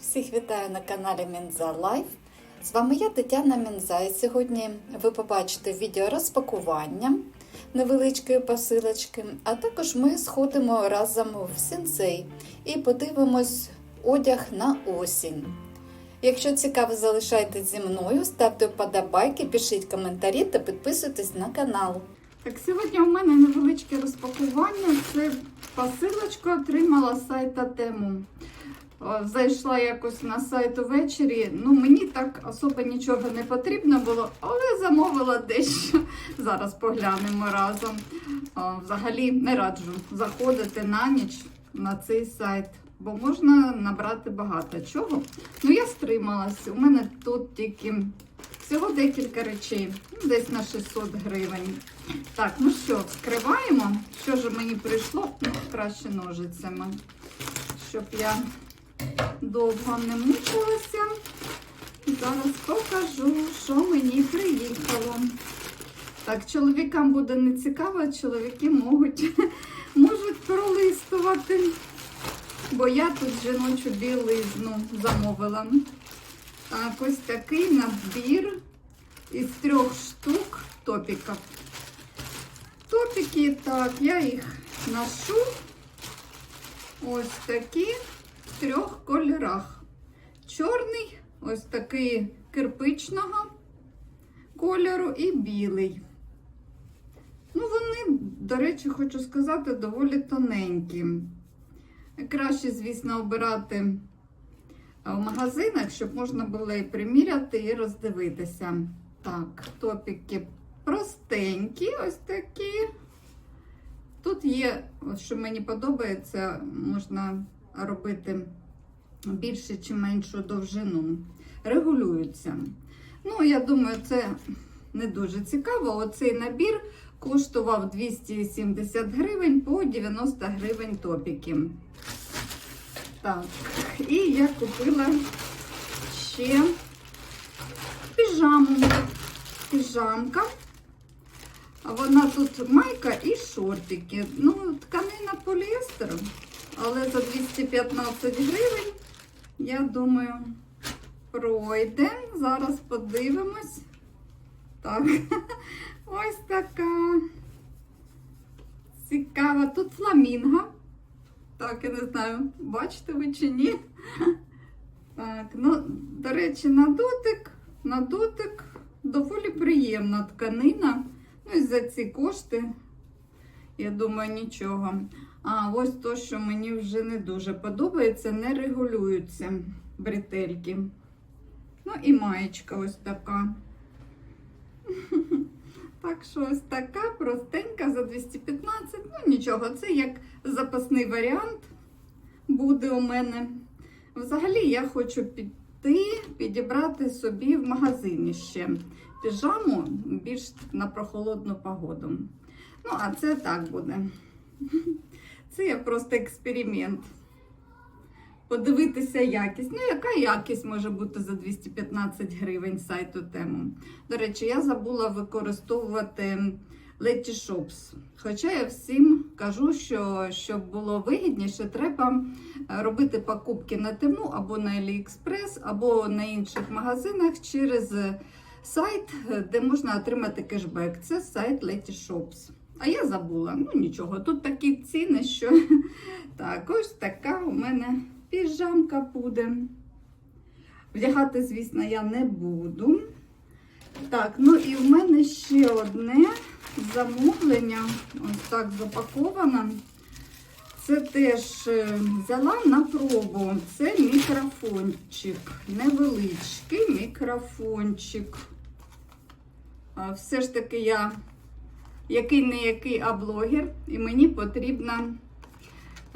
Всіх вітаю на каналі Мінза Лайф. З вами я Тетяна Мінза. І сьогодні ви побачите відео розпакування невеличкої посилочки, а також ми сходимо разом в сенсей і подивимось одяг на осінь. Якщо цікаво, залишайтесь зі мною, ставте вподобайки, пишіть коментарі та підписуйтесь на канал. Так, сьогодні у мене невеличке розпакування. Це посилочка отримала сайта Тему. О, Зайшла якось на сайт увечері. Ну, мені так особо нічого не потрібно було, але замовила дещо. Зараз поглянемо разом. Взагалі не раджу заходити на ніч на цей сайт, бо можна набрати багато чого. Ну, я стрималась. У мене тут тільки всього декілька речей, ну, десь на 600 гривень. Так, ну що, вскриваємо. Що ж мені прийшло? Ну, краще ножицями, щоб я довго не мучилася. Зараз покажу, що мені приїхало. Так, чоловікам буде не цікаво, чоловіки можуть, можуть пролистувати. Бо я тут жіночу білизну замовила. Так, ось такий набір із трьох штук топіків. Топіки, так, я їх ношу ось такі трьох кольорах. Чорний, ось такий кирпичного кольору і білий. Ну, вони, до речі, хочу сказати, доволі тоненькі. Краще, звісно, обирати в магазинах, щоб можна було і приміряти, і роздивитися. Так, топіки простенькі, ось такі. Тут є, що мені подобається, можна робити більше чи меншу довжину. Регулюються. Ну, я думаю, це не дуже цікаво. Оцей набір коштував 270 гривень по 90 гривень топіки. Так, і я купила ще піжаму. Піжамка. Вона тут майка і шортики. Ну, тканина поліестер, але за 215 гривень, я думаю, пройде. Зараз подивимось. Так, ось така цікава. Тут фламінго. Так, я не знаю, бачите ви чи ні. Так, ну, до речі, на дотик, на дотик доволі приємна тканина. Ну, і за ці кошти, я думаю, нічого. А ось то, що мені вже не дуже подобається, не регулюються бретельки. Ну і маєчка ось така. Так що ось така простенька за 215. Ну, нічого, це як запасний варіант буде у мене. Взагалі, я хочу піти, підібрати собі в магазині ще піжаму більш на прохолодну погоду. Ну, а це так буде. Це я просто експеримент. Подивитися якість. Ну, яка якість може бути за 215 гривень сайту тему. До речі, я забула використовувати Letty Shops. Хоча я всім кажу, що щоб було вигідніше, треба робити покупки на тему або на AliExpress, або на інших магазинах через сайт, де можна отримати кешбек. Це сайт Letty Shops. А я забула. Ну нічого, тут такі ціни, що так, ось така у мене піжамка буде. Вдягати, звісно, я не буду. Так, ну і в мене ще одне замовлення, ось так запаковано. Це теж е, взяла на пробу. Це мікрофончик. Невеличкий мікрофончик. Все ж таки я який не який, а блогер, і мені потрібно,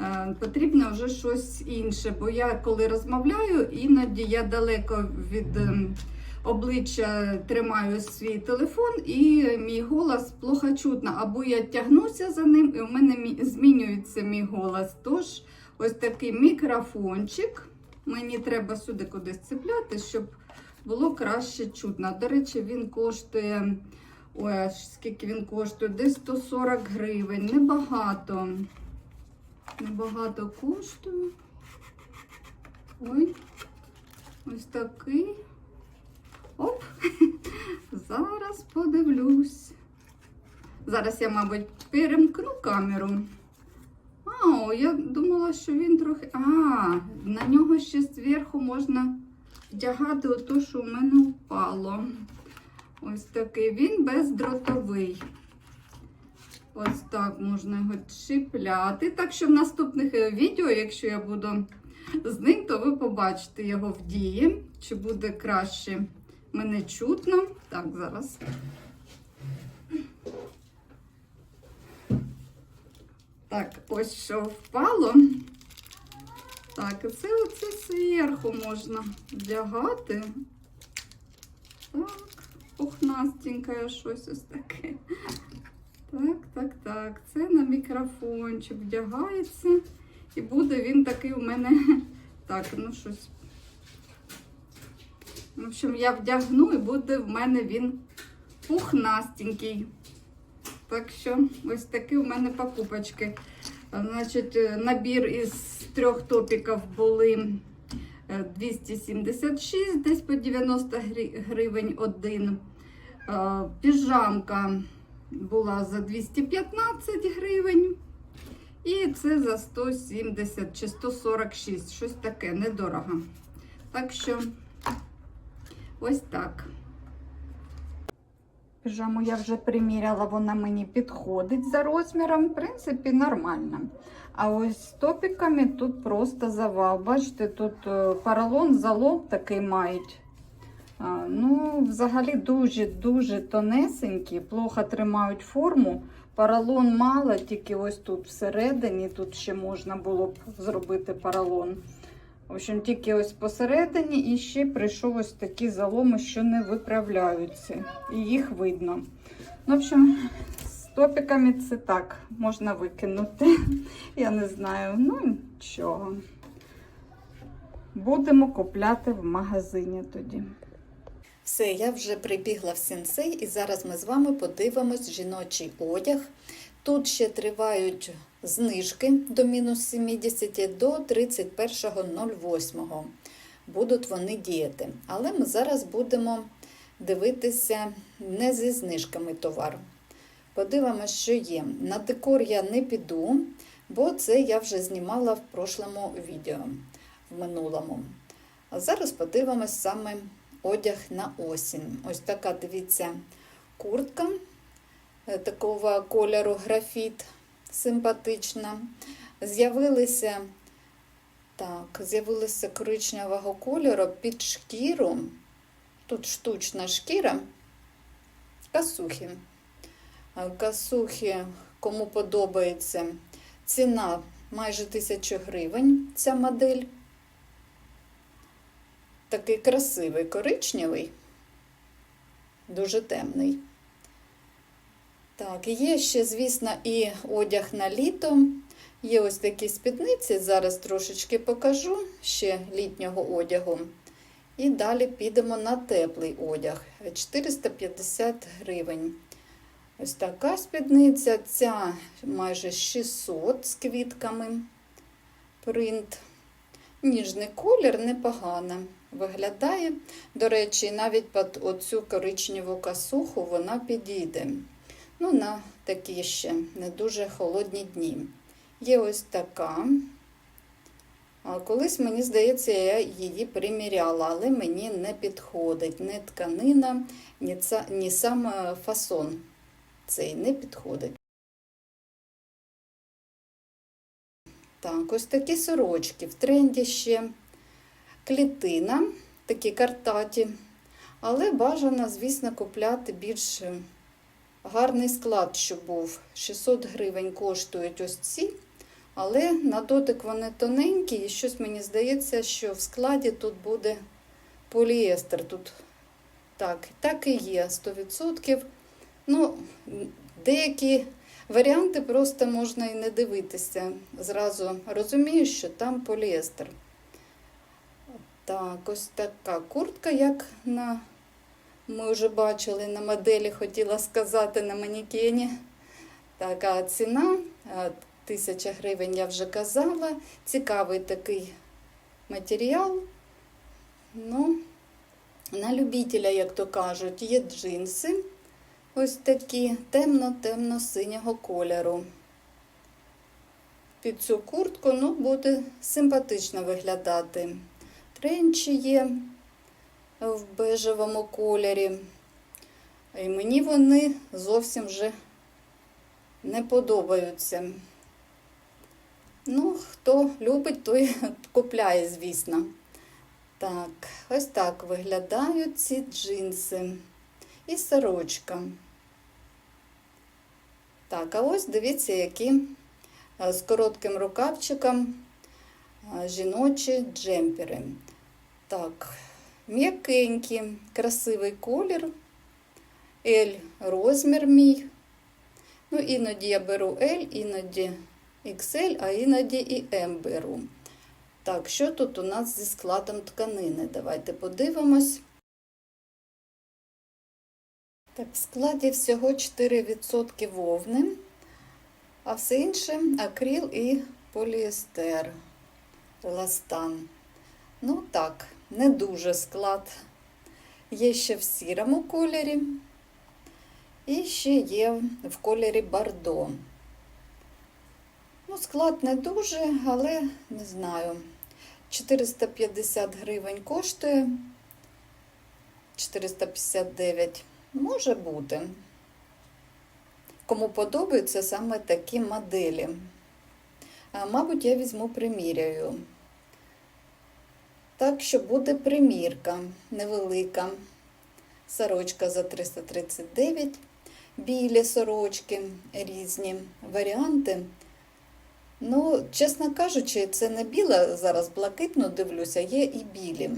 е, потрібно вже щось інше. Бо я коли розмовляю, іноді я далеко від ем, обличчя тримаю свій телефон, і мій голос плохо чутно. Або я тягнуся за ним, і у мене змінюється мій голос. Тож, ось такий мікрофончик. Мені треба сюди кудись цепляти, щоб було краще чутно. До речі, він коштує. Ой, аж скільки він коштує? Десь 140 гривень. Небагато. Небагато коштує. Ой, Ось такий. Оп. Зараз подивлюсь. Зараз я, мабуть, перемкну камеру. А, я думала, що він трохи. А, на нього ще зверху можна вдягати ото, що у мене впало. Ось такий він бездротовий. Ось так можна його чіпляти. Так що в наступних е, відео, якщо я буду з ним, то ви побачите його в дії. Чи буде краще мене чутно. Так, зараз. Так, ось що впало. Так, і це оце зверху можна вдягати. Так, пухнастеньке щось ось таке. Так, так, так. Це на мікрофончик вдягається. І буде він такий у мене. Так, ну щось. В общем, я вдягну і буде в мене він пухнастенький. Так що ось такі у мене покупочки. Значить, е, набір із трьох топіків були е, 276, десь по 90 гривень один. Е, Піжамка була за 215 гривень. І це за 170 чи 146, щось таке недорого. Так що ось так. Піжаму я вже приміряла, вона мені підходить за розміром, в принципі, нормально. А ось з топіками тут просто завал. Бачите, тут е, поролон, залом такий мають. Ну, взагалі дуже-дуже тонесенькі, плохо тримають форму. Поролон мало, тільки ось тут всередині, тут ще можна було б зробити поролон. В общем, тільки ось посередині і ще прийшов ось такі заломи, що не виправляються. І їх видно. Ну, в общем, з топіками це так, можна викинути. Я не знаю. Ну, нічого. Будемо купляти в магазині тоді. Все, я вже прибігла в сенсей, і зараз ми з вами подивимось жіночий одяг. Тут ще тривають знижки до мінус 70 до 31.08. Будуть вони діяти. Але ми зараз будемо дивитися не зі знижками товар. Подивимося, що є. На декор я не піду, бо це я вже знімала в прошлому відео в минулому. А зараз подивимось саме одяг на осінь. Ось така, дивіться, куртка е, такого кольору графіт, симпатична. З'явилися так, з'явилися коричневого кольору під шкіру. Тут штучна шкіра, касухи. Е, Касухи, кому подобається, ціна майже 1000 гривень ця модель такий красивий, коричневий, дуже темний. Так, є ще, звісно, і одяг на літо. Є ось такі спідниці, зараз трошечки покажу ще літнього одягу. І далі підемо на теплий одяг 450 гривень. Ось така спідниця, ця майже 600 з квітками. Принт. Ніжний колір непогано виглядає. До речі, навіть під оцю коричневу касуху вона підійде. Ну, на такі ще не дуже холодні дні. Є ось така. Колись, мені здається, я її приміряла, але мені не підходить. Ні тканина, ні, ца, ні сам е, фасон цей не підходить. Так, ось такі сорочки. В тренді ще клітина, такі картаті. Але бажано, звісно, купляти більш гарний склад, щоб був. 600 гривень коштують ось ці. Але на дотик вони тоненькі, і щось мені здається, що в складі тут буде поліестер. Тут так, так і є 100%. Ну, деякі варіанти просто можна і не дивитися. Зразу розумію, що там поліестер. Так, ось така куртка, як на ми вже бачили на моделі, хотіла сказати на манікені. Така ціна. е, Тисяча гривень я вже казала. Цікавий такий матеріал. Ну, на любителя, як то кажуть, є джинси. Ось такі темно-темно-синього кольору. Під цю куртку ну, буде симпатично виглядати. Тренчі є в бежевому кольорі. І мені вони зовсім вже не подобаються. Ну, хто любить, той купляє, звісно. Так, ось так виглядають ці джинси. І сорочка. Так, а ось дивіться, які е, з коротким рукавчиком е, жіночі джемпери. Так, м'якенькі, красивий колір. L розмір мій. Ну, іноді я беру L, іноді XL, а іноді і M беру. Так, що тут у нас зі складом тканини? Давайте подивимось. Так, в складі всього 4% вовни, а все інше акрил і поліестер, еластан. Ну так, не дуже склад. Є ще в сірому кольорі. І ще є в кольорі бордо. Ну, склад не дуже, але не знаю. 450 гривень коштує. 459 може бути. Кому подобаються саме такі моделі. А, мабуть, я візьму приміряю. Так що буде примірка невелика. Сорочка за 339, білі сорочки, різні варіанти. Ну, чесно кажучи, це не біла, зараз блакитно дивлюся, є і білі.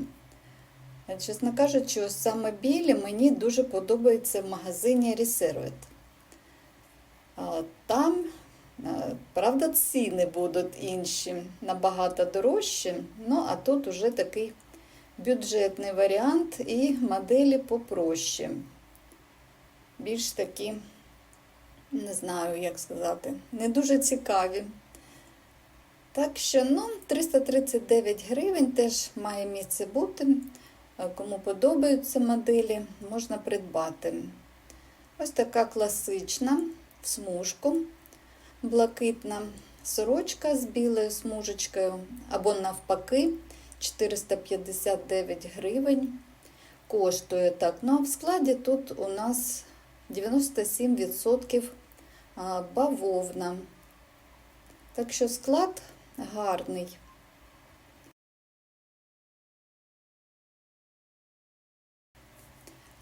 Чесно кажучи, саме білі мені дуже подобається в магазині Reserved. Там, правда, ціни будуть інші, набагато дорожчі, ну а тут уже такий бюджетний варіант і моделі попроще. Більш такі, не знаю, як сказати, не дуже цікаві. Так що, ну, 339 гривень теж має місце бути. Кому подобаються моделі, можна придбати. Ось така класична в смужку, блакитна сорочка з білою смужечкою, або навпаки, 459 гривень. Коштує так. Ну а в складі тут у нас 97% бавовна. Так що склад гарний.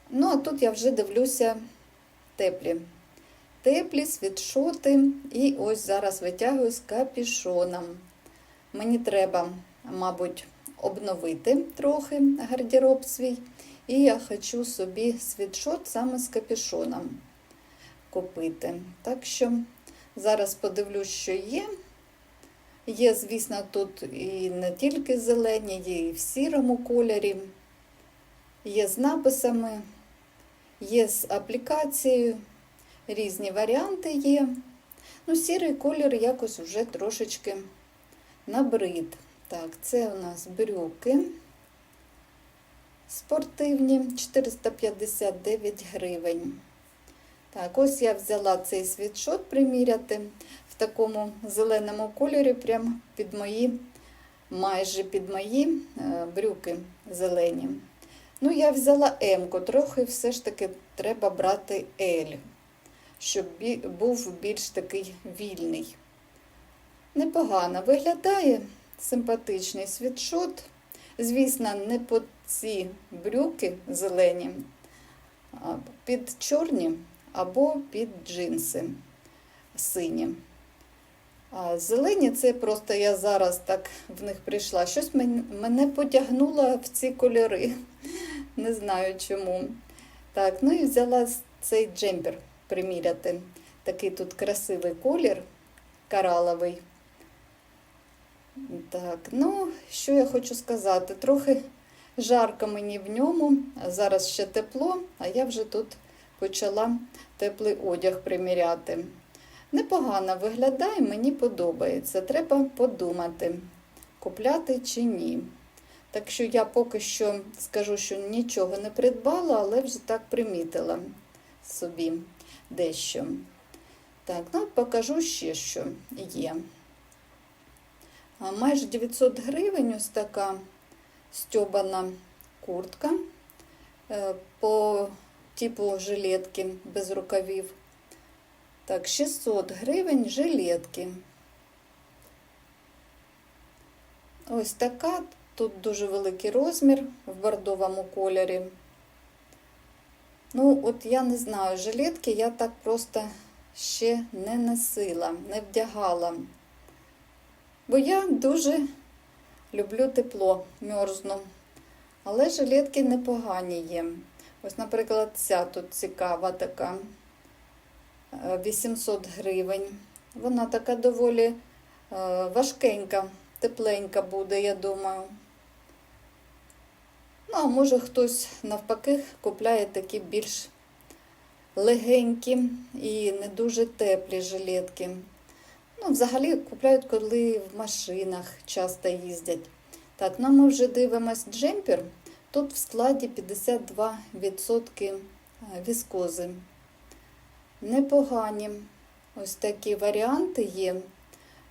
Ну, а тут я вже дивлюся теплі. Теплі світшоти. І ось зараз витягую з капішоном. Мені треба, мабуть, обновити трохи гардероб свій. І я хочу собі світшот саме з капішоном купити. Так що зараз подивлюсь, що є. Є, звісно, тут і не тільки зелені, є і в сірому кольорі, є з написами, є з аплікацією, різні варіанти є. Ну, сірий колір якось вже трошечки набрид. Так, це у нас брюки спортивні 459 гривень. Так, ось я взяла цей світшот приміряти в такому зеленому кольорі, прямо під мої, майже під мої е, брюки зелені. Ну, я взяла М-ку, трохи все ж таки треба брати L, щоб був більш такий вільний. Непогано виглядає симпатичний світшот. Звісно, не по ці брюки зелені, а під чорні або під джинси сині. А зелені це просто я зараз так в них прийшла. Щось мене потягнуло в ці кольори. Не знаю чому. Так, ну і взяла цей джемпер приміряти. Такий тут красивий колір, кораловий. Так, ну, що я хочу сказати? Трохи жарко мені в ньому, зараз ще тепло, а я вже тут почала теплий одяг приміряти. Непогано виглядає, мені подобається. Треба подумати, купляти чи ні. Так що я поки що скажу, що нічого не придбала, але вже так примітила собі дещо. Так, ну покажу ще, що є. Майже 900 гривень ось така стьобана куртка е, по типу жилетки без рукавів. Так, 600 гривень жилетки. Ось така. Тут дуже великий розмір в бордовому кольорі. Ну, от я не знаю, жилетки я так просто ще не носила, не вдягала. Бо я дуже люблю тепло, мерзну. Але жилетки непогані є. Ось, наприклад, ця тут цікава така. е, 800 гривень. Вона така доволі е, важкенька, тепленька буде, я думаю. Ну, а може хтось навпаки купляє такі більш легенькі і не дуже теплі жилетки. Ну, взагалі купляють, коли в машинах часто їздять. Так, ну ми вже дивимось джемпер. Тут в складі 52% віскози. Непогані. Ось такі варіанти є.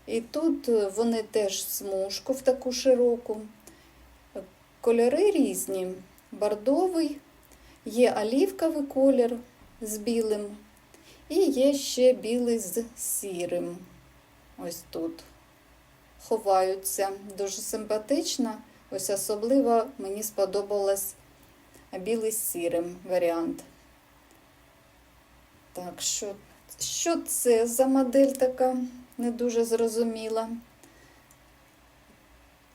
І тут е, вони теж смужку в таку широку. Кольори різні. Бордовий, є олівковий колір з білим, і є ще білий з сірим. Ось тут. Ховаються. Дуже симпатично. Ось особливо мені сподобалось білий з сірим варіант. Так, що, що це за модель така? Не дуже зрозуміла.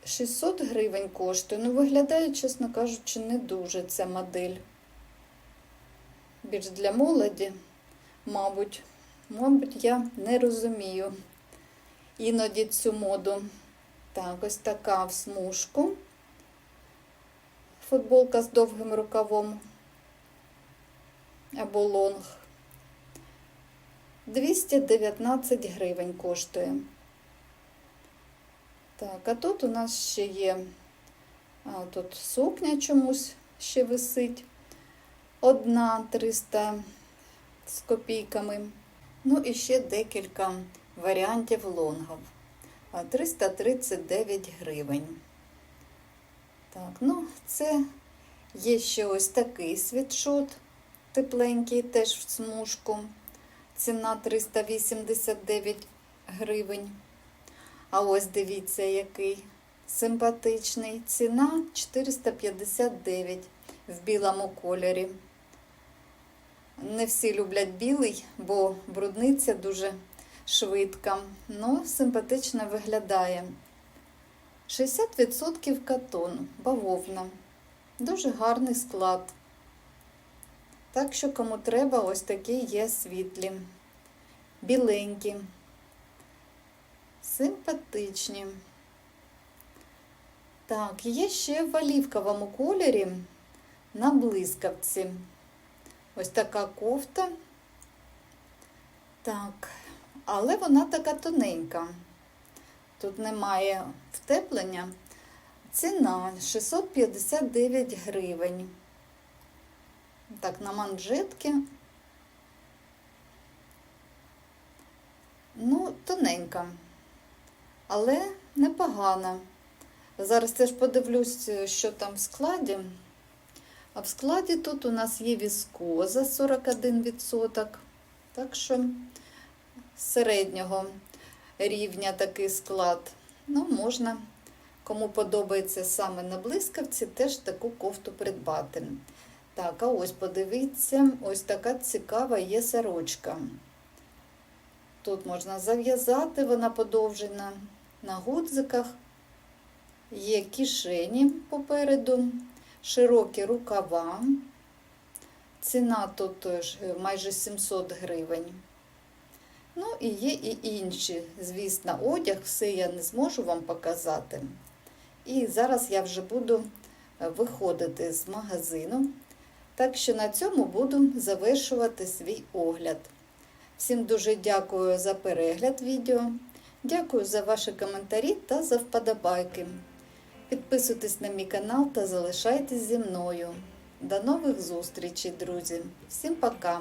600 гривень коштує. Ну, виглядає, чесно кажучи, не дуже ця модель. Більш для молоді, мабуть. Мабуть, я не розумію іноді цю моду. Так, ось така в смужку. Футболка з довгим рукавом або лонг. 219 гривень коштує. Так, а тут у нас ще є, а тут сукня чомусь ще висить. Одна 300 з копійками. Ну і ще декілька варіантів лонгів. А 339 гривень. Так, ну це є ще ось такий світшот тепленький, теж в смужку. Ціна 389 гривень. А ось дивіться, який симпатичний. Ціна 459 в білому кольорі. Не всі люблять білий, бо брудниця дуже швидка. Ну, симпатично виглядає. 60% катон, бавовна. Дуже гарний склад. Так що, кому треба, ось такі є світлі, біленькі, симпатичні. Так, є ще в олівковому кольорі на блискавці. Ось така кофта. Так, але вона така тоненька. Тут немає втеплення. Ціна 659 гривень. Так, на манжетки. Ну, тоненька, але непогана. Зараз теж подивлюсь, що там в складі. А в складі тут у нас є віскоза 41%. Так що середнього рівня такий склад. Ну, можна, кому подобається саме на блискавці, теж таку кофту придбати. Так, а ось подивіться, ось така цікава є сорочка. Тут можна зав'язати, вона подовжена на гудзиках. Є кишені попереду, широкі рукава. Ціна тут майже 700 гривень. Ну і є і інші, звісно, одяг, все я не зможу вам показати. І зараз я вже буду виходити з магазину. Так що на цьому буду завершувати свій огляд. Всім дуже дякую за перегляд відео. Дякую за ваші коментарі та за вподобайки. Підписуйтесь на мій канал та залишайтесь зі мною. До нових зустрічей, друзі! Всім пока!